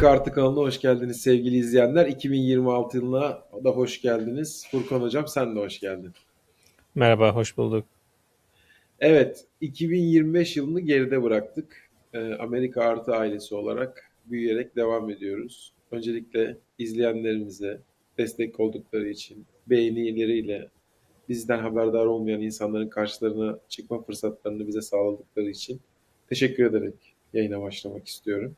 Amerika Artı kanalına hoş geldiniz sevgili izleyenler. 2026 yılına da hoş geldiniz. Furkan Hocam sen de hoş geldin. Merhaba, hoş bulduk. Evet, 2025 yılını geride bıraktık. Ee, Amerika Artı ailesi olarak büyüyerek devam ediyoruz. Öncelikle izleyenlerimize destek oldukları için, beğenileriyle bizden haberdar olmayan insanların karşılarına çıkma fırsatlarını bize sağladıkları için teşekkür ederek yayına başlamak istiyorum.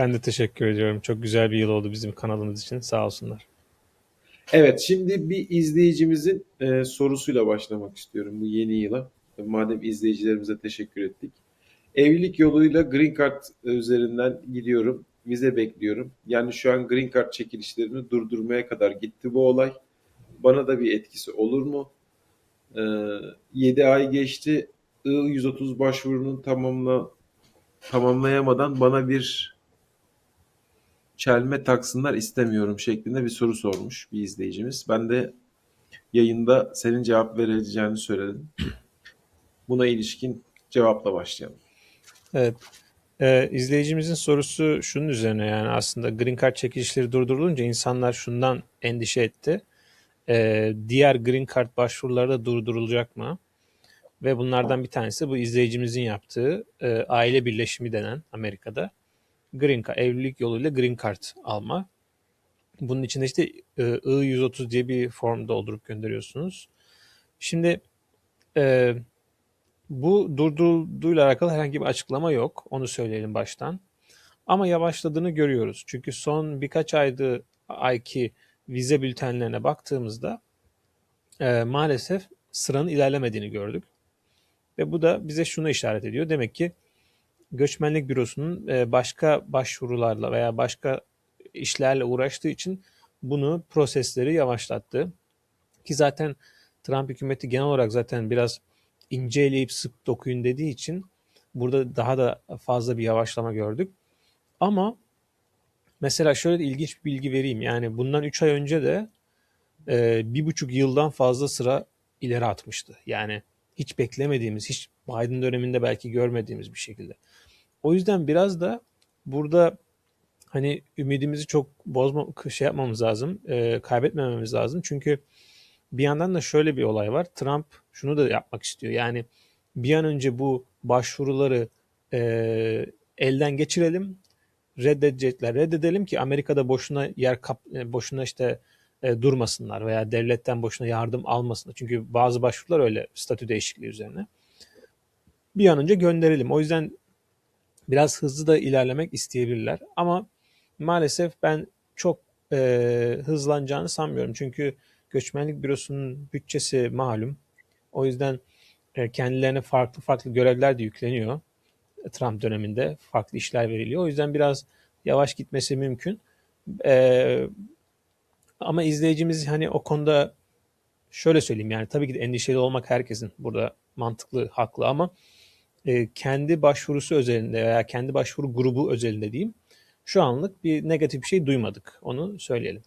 Ben de teşekkür ediyorum. Çok güzel bir yıl oldu bizim kanalımız için. Sağ olsunlar. Evet, şimdi bir izleyicimizin e, sorusuyla başlamak istiyorum bu yeni yıla. Madem izleyicilerimize teşekkür ettik. Evlilik yoluyla Green Card üzerinden gidiyorum. Vize bekliyorum. Yani şu an Green Card çekilişlerini durdurmaya kadar gitti bu olay. Bana da bir etkisi olur mu? E, 7 ay geçti. I-130 başvurunun tamamla tamamlayamadan bana bir çelme taksınlar istemiyorum şeklinde bir soru sormuş bir izleyicimiz. Ben de yayında senin cevap vereceğini söyledim. Buna ilişkin cevapla başlayalım. Evet. Ee, izleyicimizin sorusu şunun üzerine yani aslında Green Card çekilişleri durdurulunca insanlar şundan endişe etti. Ee, diğer Green Card başvuruları da durdurulacak mı? Ve bunlardan bir tanesi bu izleyicimizin yaptığı e, aile birleşimi denen Amerika'da Green Card, evlilik yoluyla Green Card alma. Bunun içinde işte e, I-130 diye bir form doldurup gönderiyorsunuz. Şimdi e, bu durdurulduğuyla alakalı herhangi bir açıklama yok. Onu söyleyelim baştan. Ama yavaşladığını görüyoruz. Çünkü son birkaç aydı ayki vize bültenlerine baktığımızda e, maalesef sıranın ilerlemediğini gördük. Ve bu da bize şunu işaret ediyor. Demek ki Göçmenlik Bürosu'nun e, başka başvurularla veya başka işlerle uğraştığı için bunu prosesleri yavaşlattı. Ki zaten Trump hükümeti genel olarak zaten biraz inceleyip sık dokuyun dediği için burada daha da fazla bir yavaşlama gördük. Ama mesela şöyle de ilginç bir bilgi vereyim. Yani bundan 3 ay önce de e, bir buçuk yıldan fazla sıra ileri atmıştı. Yani hiç beklemediğimiz, hiç Biden döneminde belki görmediğimiz bir şekilde. O yüzden biraz da burada hani ümidimizi çok bozma şey yapmamız lazım, e, kaybetmememiz lazım. Çünkü bir yandan da şöyle bir olay var. Trump şunu da yapmak istiyor. Yani bir an önce bu başvuruları e, elden geçirelim, reddedecekler, reddedelim ki Amerika'da boşuna yer kap, e, boşuna işte e, durmasınlar veya devletten boşuna yardım almasınlar. Çünkü bazı başvurular öyle statü değişikliği üzerine. Bir an önce gönderelim. O yüzden biraz hızlı da ilerlemek isteyebilirler. Ama maalesef ben çok e, hızlanacağını sanmıyorum. Çünkü Göçmenlik Bürosu'nun bütçesi malum. O yüzden e, kendilerine farklı farklı görevler de yükleniyor. Trump döneminde farklı işler veriliyor. O yüzden biraz yavaş gitmesi mümkün. E, ama izleyicimiz hani o konuda şöyle söyleyeyim yani tabii ki de endişeli olmak herkesin burada mantıklı, haklı ama e, kendi başvurusu özelinde veya kendi başvuru grubu özelinde diyeyim şu anlık bir negatif bir şey duymadık. Onu söyleyelim.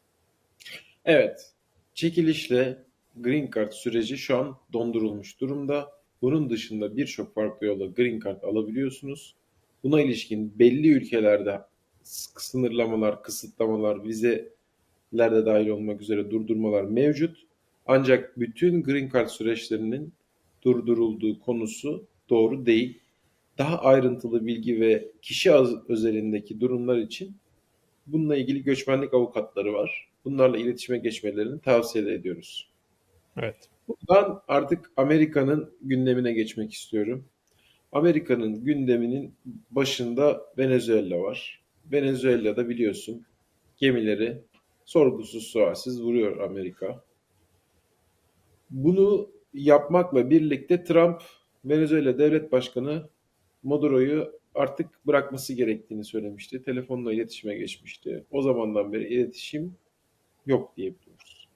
Evet. Çekilişle Green Card süreci şu an dondurulmuş durumda. Bunun dışında birçok farklı yolla Green Card alabiliyorsunuz. Buna ilişkin belli ülkelerde sınırlamalar, kısıtlamalar, vizeler de dahil olmak üzere durdurmalar mevcut. Ancak bütün Green Card süreçlerinin durdurulduğu konusu doğru değil. Daha ayrıntılı bilgi ve kişi özelindeki durumlar için bununla ilgili göçmenlik avukatları var. Bunlarla iletişime geçmelerini tavsiye ediyoruz. Evet. Buradan artık Amerika'nın gündemine geçmek istiyorum. Amerika'nın gündeminin başında Venezuela var. Venezuela'da biliyorsun gemileri sorgusuz sualsiz vuruyor Amerika. Bunu yapmakla birlikte Trump Venezuela Devlet Başkanı Maduro'yu artık bırakması gerektiğini söylemişti. Telefonla iletişime geçmişti. O zamandan beri iletişim yok diyebiliyoruz.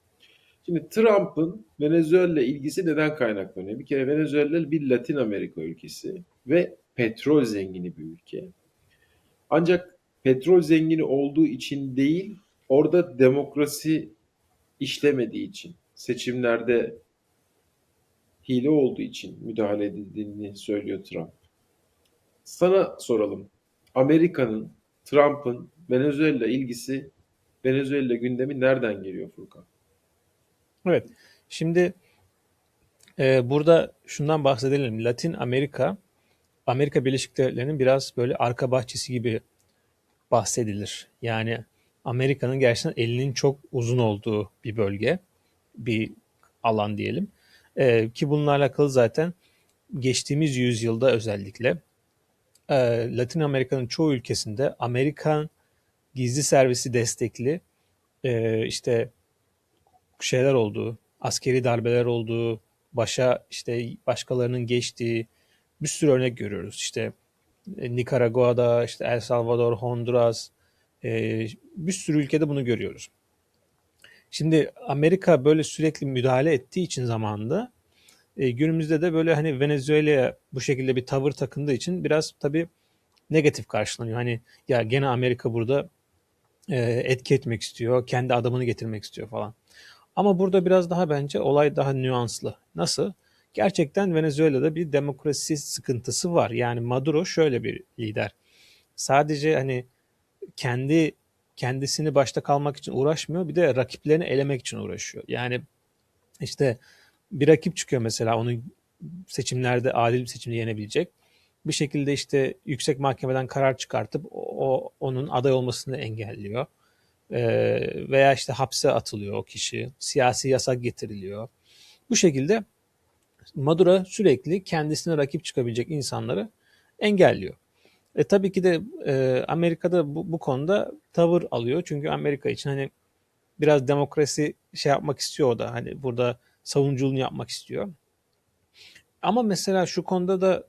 Şimdi Trump'ın Venezuela ilgisi neden kaynaklanıyor? Bir kere Venezuela bir Latin Amerika ülkesi ve petrol zengini bir ülke. Ancak petrol zengini olduğu için değil, orada demokrasi işlemediği için, seçimlerde hile olduğu için müdahale edildiğini söylüyor Trump. Sana soralım. Amerika'nın, Trump'ın Venezuela ilgisi, Venezuela gündemi nereden geliyor Furkan? Evet. Şimdi e, burada şundan bahsedelim. Latin Amerika, Amerika Birleşik Devletleri'nin biraz böyle arka bahçesi gibi bahsedilir. Yani Amerika'nın gerçekten elinin çok uzun olduğu bir bölge, bir alan diyelim. E, ki bununla alakalı zaten geçtiğimiz yüzyılda özellikle e, Latin Amerika'nın çoğu ülkesinde Amerikan gizli servisi destekli e, işte şeyler olduğu, askeri darbeler olduğu, başa işte başkalarının geçtiği bir sürü örnek görüyoruz. İşte e, Nikaragua'da, işte El Salvador, Honduras, e, bir sürü ülkede bunu görüyoruz. Şimdi Amerika böyle sürekli müdahale ettiği için zamanında e, günümüzde de böyle hani Venezuela'ya bu şekilde bir tavır takındığı için biraz tabii negatif karşılanıyor. Hani ya gene Amerika burada e, etki etmek istiyor, kendi adamını getirmek istiyor falan. Ama burada biraz daha bence olay daha nüanslı. Nasıl? Gerçekten Venezuela'da bir demokrasi sıkıntısı var. Yani Maduro şöyle bir lider. Sadece hani kendi kendisini başta kalmak için uğraşmıyor, bir de rakiplerini elemek için uğraşıyor. Yani işte bir rakip çıkıyor mesela onu seçimlerde adil bir seçimde yenebilecek. Bir şekilde işte yüksek mahkemeden karar çıkartıp o onun aday olmasını engelliyor. Ee, veya işte hapse atılıyor o kişi. Siyasi yasak getiriliyor. Bu şekilde Maduro sürekli kendisine rakip çıkabilecek insanları engelliyor. E tabii ki de e, Amerika'da bu, bu konuda tavır alıyor. Çünkü Amerika için hani biraz demokrasi şey yapmak istiyor o da. Hani burada savunuculuğunu yapmak istiyor. Ama mesela şu konuda da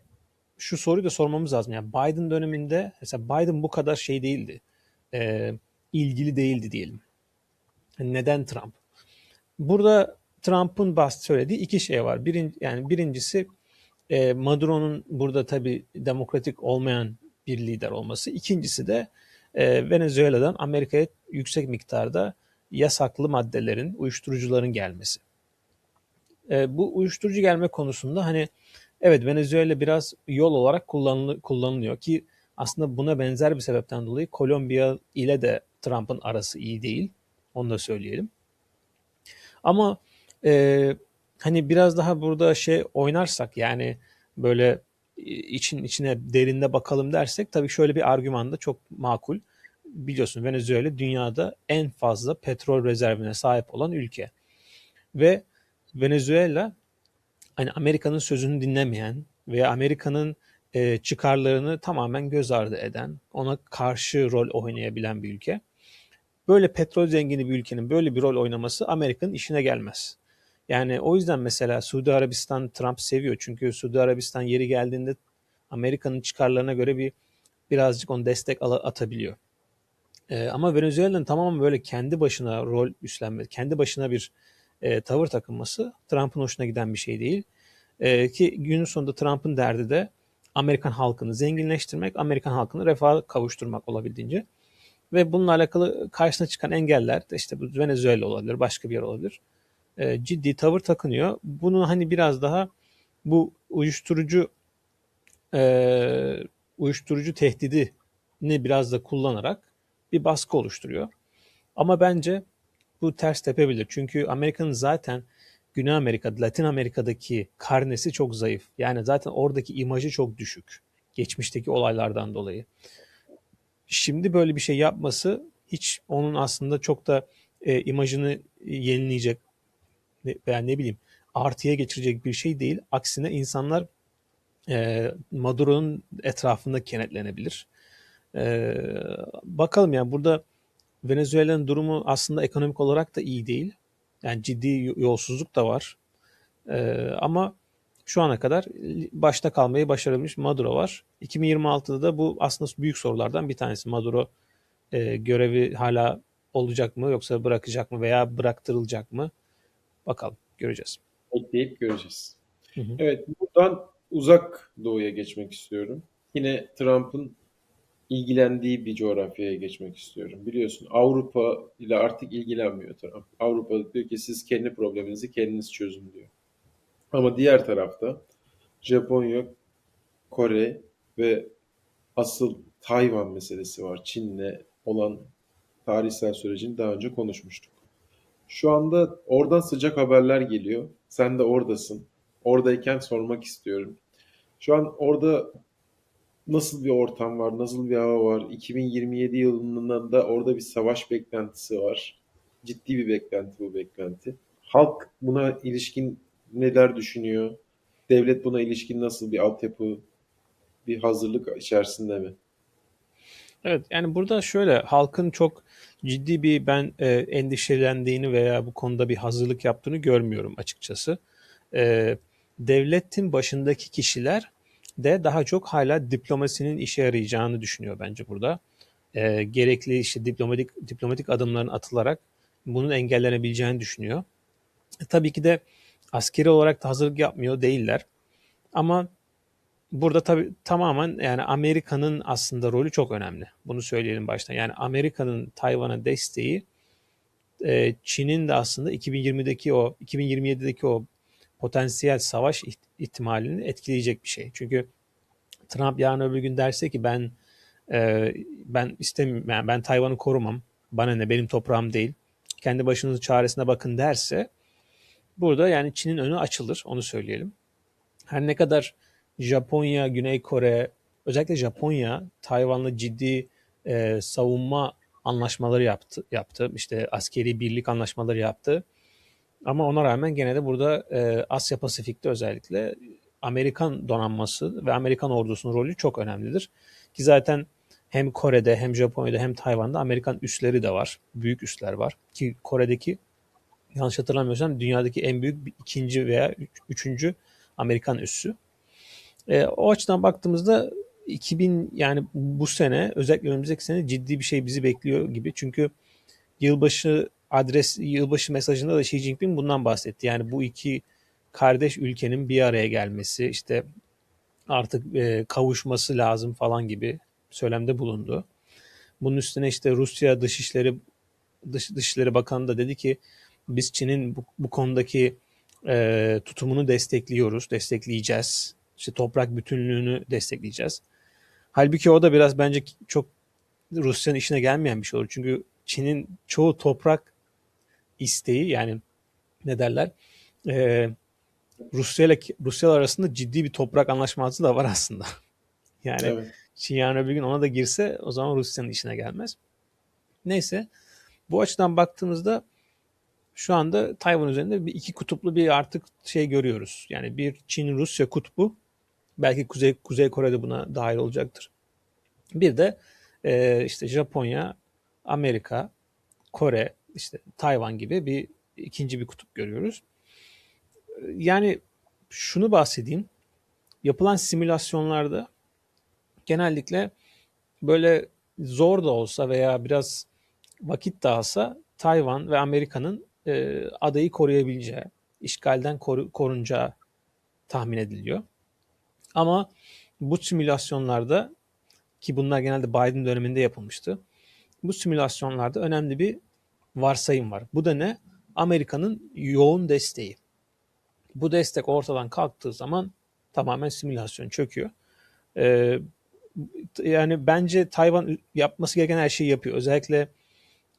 şu soruyu da sormamız lazım. Yani Biden döneminde mesela Biden bu kadar şey değildi. E, ilgili değildi diyelim. Yani neden Trump? Burada Trump'ın bahs söylediği iki şey var. Birin, yani birincisi e, Maduro'nun burada tabii demokratik olmayan bir lider olması. İkincisi de e, Venezuela'dan Amerika'ya yüksek miktarda yasaklı maddelerin, uyuşturucuların gelmesi. E, bu uyuşturucu gelme konusunda hani evet Venezuela biraz yol olarak kullanıl kullanılıyor ki aslında buna benzer bir sebepten dolayı Kolombiya ile de Trump'ın arası iyi değil. Onu da söyleyelim. Ama e, hani biraz daha burada şey oynarsak yani böyle için içine derinde bakalım dersek tabii şöyle bir argüman da çok makul. Biliyorsun Venezuela dünyada en fazla petrol rezervine sahip olan ülke. Ve Venezuela hani Amerika'nın sözünü dinlemeyen veya Amerika'nın e, çıkarlarını tamamen göz ardı eden, ona karşı rol oynayabilen bir ülke. Böyle petrol zengini bir ülkenin böyle bir rol oynaması Amerika'nın işine gelmez. Yani o yüzden mesela Suudi Arabistan Trump seviyor. Çünkü Suudi Arabistan yeri geldiğinde Amerika'nın çıkarlarına göre bir birazcık onu destek atabiliyor. Ee, ama Venezuela'nın tamamen böyle kendi başına rol üstlenmesi, kendi başına bir e, tavır takınması Trump'ın hoşuna giden bir şey değil. E, ki günün sonunda Trump'ın derdi de Amerikan halkını zenginleştirmek, Amerikan halkını refah kavuşturmak olabildiğince. Ve bununla alakalı karşısına çıkan engeller de işte bu Venezuela olabilir, başka bir yer olabilir. E, ciddi tavır takınıyor. Bunu hani biraz daha bu uyuşturucu e, uyuşturucu tehdidini biraz da kullanarak bir baskı oluşturuyor. Ama bence bu ters tepebilir. Çünkü Amerika'nın zaten Güney Amerika, Latin Amerika'daki karnesi çok zayıf. Yani zaten oradaki imajı çok düşük. Geçmişteki olaylardan dolayı. Şimdi böyle bir şey yapması hiç onun aslında çok da e, imajını yenileyecek veya ne bileyim artıya geçirecek bir şey değil. Aksine insanlar e, Maduro'nun etrafında kenetlenebilir. E, bakalım yani burada Venezuela'nın durumu aslında ekonomik olarak da iyi değil. Yani ciddi yolsuzluk da var. E, ama şu ana kadar başta kalmayı başarabilmiş Maduro var. 2026'da da bu aslında büyük sorulardan bir tanesi. Maduro e, görevi hala olacak mı yoksa bırakacak mı veya bıraktırılacak mı? Bakalım göreceğiz. Bekleyip göreceğiz. Hı hı. Evet buradan uzak doğuya geçmek istiyorum. Yine Trump'ın ilgilendiği bir coğrafyaya geçmek istiyorum. Biliyorsun Avrupa ile artık ilgilenmiyor Trump. Avrupa diyor ki siz kendi probleminizi kendiniz çözün diyor. Ama diğer tarafta Japonya, Kore ve asıl Tayvan meselesi var. Çin'le olan tarihsel sürecini daha önce konuşmuştuk. Şu anda oradan sıcak haberler geliyor. Sen de oradasın. Oradayken sormak istiyorum. Şu an orada nasıl bir ortam var, nasıl bir hava var? 2027 yılında da orada bir savaş beklentisi var. Ciddi bir beklenti bu beklenti. Halk buna ilişkin neler düşünüyor? Devlet buna ilişkin nasıl bir altyapı, bir hazırlık içerisinde mi? Evet yani burada şöyle halkın çok ciddi bir ben e, endişelendiğini veya bu konuda bir hazırlık yaptığını görmüyorum açıkçası. E, devletin başındaki kişiler de daha çok hala diplomasinin işe yarayacağını düşünüyor bence burada. E, gerekli işte diplomatik diplomatik adımların atılarak bunun engellenebileceğini düşünüyor. E, tabii ki de askeri olarak da hazırlık yapmıyor değiller. Ama burada tabii tamamen yani Amerika'nın aslında rolü çok önemli. Bunu söyleyelim baştan. Yani Amerika'nın Tayvan'a desteği e, Çin'in de aslında 2020'deki o 2027'deki o potansiyel savaş iht- ihtimalini etkileyecek bir şey. Çünkü Trump yarın öbür gün derse ki ben e, ben istemiyorum yani ben Tayvan'ı korumam. Bana ne benim toprağım değil. Kendi başınızın çaresine bakın derse burada yani Çin'in önü açılır onu söyleyelim. Her ne kadar Japonya, Güney Kore, özellikle Japonya Tayvan'la ciddi e, savunma anlaşmaları yaptı, yaptı. İşte askeri birlik anlaşmaları yaptı. Ama ona rağmen gene de burada e, Asya Pasifik'te özellikle Amerikan donanması ve Amerikan ordusunun rolü çok önemlidir. Ki zaten hem Kore'de hem Japonya'da hem Tayvan'da Amerikan üsleri de var. Büyük üsler var. Ki Kore'deki yanlış hatırlamıyorsam dünyadaki en büyük ikinci veya üç- üçüncü Amerikan üssü. E, o açıdan baktığımızda 2000 yani bu sene özellikle önümüzdeki sene ciddi bir şey bizi bekliyor gibi. Çünkü yılbaşı adres yılbaşı mesajında da Xi Jinping bundan bahsetti. Yani bu iki kardeş ülkenin bir araya gelmesi, işte artık e, kavuşması lazım falan gibi söylemde bulundu. Bunun üstüne işte Rusya Dışişleri Dış, Dışişleri Bakanı da dedi ki biz Çin'in bu, bu konudaki e, tutumunu destekliyoruz, destekleyeceğiz. İşte toprak bütünlüğünü destekleyeceğiz. Halbuki o da biraz bence çok Rusya'nın işine gelmeyen bir şey olur. Çünkü Çin'in çoğu toprak isteği yani ne derler e, Rusya ile Rusya arasında ciddi bir toprak anlaşması da var aslında. Yani Evet. Çin yarın öbür gün ona da girse o zaman Rusya'nın işine gelmez. Neyse bu açıdan baktığımızda şu anda Tayvan üzerinde bir iki kutuplu bir artık şey görüyoruz. Yani bir Çin-Rusya kutbu belki Kuzey Kuzey Kore de buna dahil olacaktır. Bir de e, işte Japonya, Amerika, Kore, işte Tayvan gibi bir ikinci bir kutup görüyoruz. Yani şunu bahsedeyim. Yapılan simülasyonlarda genellikle böyle zor da olsa veya biraz vakit de alsa Tayvan ve Amerika'nın e, adayı koruyabileceği, işgalden koru, korunacağı tahmin ediliyor. Ama bu simülasyonlarda ki bunlar genelde Biden döneminde yapılmıştı. Bu simülasyonlarda önemli bir varsayım var. Bu da ne? Amerika'nın yoğun desteği. Bu destek ortadan kalktığı zaman tamamen simülasyon çöküyor. Ee, yani bence Tayvan yapması gereken her şeyi yapıyor. Özellikle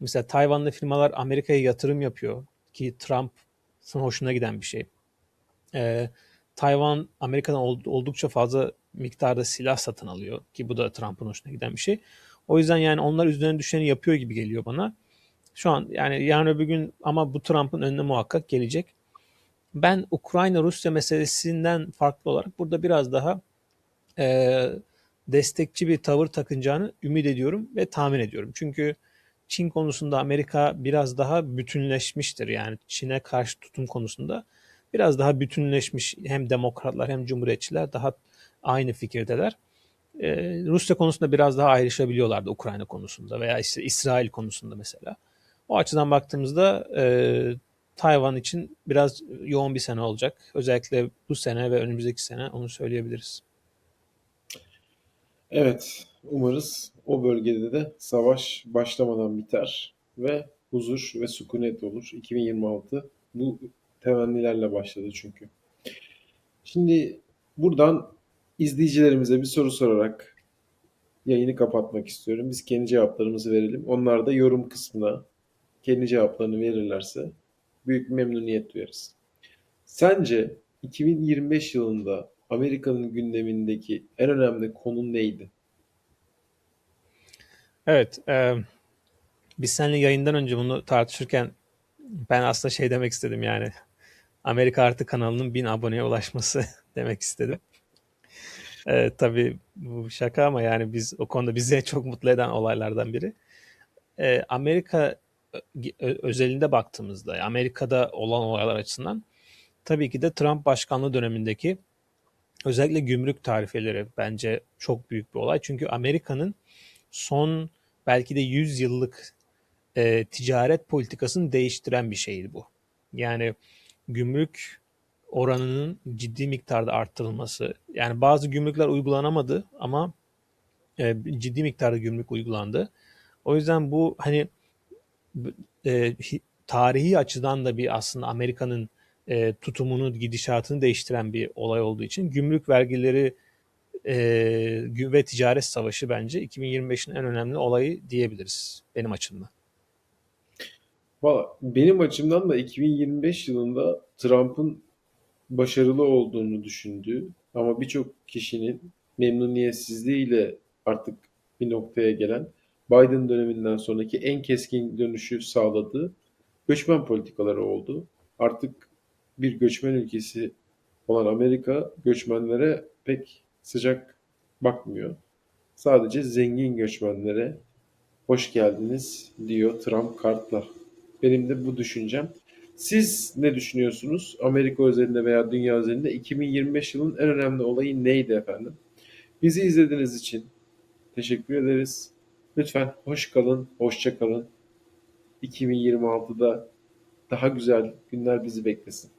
mesela Tayvanlı firmalar Amerika'ya yatırım yapıyor ki Trump'ın hoşuna giden bir şey. Ee, Tayvan Amerika'dan oldukça fazla miktarda silah satın alıyor ki bu da Trump'ın hoşuna giden bir şey. O yüzden yani onlar üzerine düşeni yapıyor gibi geliyor bana. Şu an yani yarın öbür gün ama bu Trump'ın önüne muhakkak gelecek. Ben Ukrayna-Rusya meselesinden farklı olarak burada biraz daha e, destekçi bir tavır takınacağını ümit ediyorum ve tahmin ediyorum. Çünkü Çin konusunda Amerika biraz daha bütünleşmiştir. Yani Çin'e karşı tutum konusunda biraz daha bütünleşmiş hem demokratlar hem cumhuriyetçiler daha aynı fikirdeler. Ee, Rusya konusunda biraz daha ayrışabiliyorlardı Ukrayna konusunda veya işte İsrail konusunda mesela. O açıdan baktığımızda e, Tayvan için biraz yoğun bir sene olacak. Özellikle bu sene ve önümüzdeki sene onu söyleyebiliriz. Evet, umarız o bölgede de savaş başlamadan biter ve huzur ve sükunet olur. 2026 bu temennilerle başladı çünkü. Şimdi buradan izleyicilerimize bir soru sorarak yayını kapatmak istiyorum. Biz kendi cevaplarımızı verelim. Onlar da yorum kısmına kendi cevaplarını verirlerse büyük memnuniyet duyarız. Sence 2025 yılında Amerika'nın gündemindeki en önemli konu neydi? Evet, e, biz seninle yayından önce bunu tartışırken ben aslında şey demek istedim yani Amerika Artı kanalının bin aboneye ulaşması demek istedim. E, tabii bu şaka ama yani biz o konuda bizi çok mutlu eden olaylardan biri. E, Amerika ö- özelinde baktığımızda Amerika'da olan olaylar açısından tabii ki de Trump başkanlığı dönemindeki özellikle gümrük tarifeleri bence çok büyük bir olay. Çünkü Amerika'nın son belki de 100 yıllık e, ticaret politikasını değiştiren bir şeydi bu. Yani gümrük oranının ciddi miktarda arttırılması. Yani bazı gümrükler uygulanamadı ama e, ciddi miktarda gümrük uygulandı. O yüzden bu hani e, hi- tarihi açıdan da bir aslında Amerika'nın e, tutumunu, gidişatını değiştiren bir olay olduğu için gümrük vergileri e, ve ticaret savaşı bence 2025'in en önemli olayı diyebiliriz benim açımdan. Valla benim açımdan da 2025 yılında Trump'ın başarılı olduğunu düşündüğü ama birçok kişinin memnuniyetsizliğiyle artık bir noktaya gelen Biden döneminden sonraki en keskin dönüşü sağladığı göçmen politikaları oldu. Artık bir göçmen ülkesi olan Amerika göçmenlere pek sıcak bakmıyor. Sadece zengin göçmenlere hoş geldiniz diyor Trump kartla. Benim de bu düşüncem. Siz ne düşünüyorsunuz? Amerika özelinde veya dünya özelinde 2025 yılın en önemli olayı neydi efendim? Bizi izlediğiniz için teşekkür ederiz. Lütfen hoş kalın, hoşça kalın. 2026'da daha güzel günler bizi beklesin.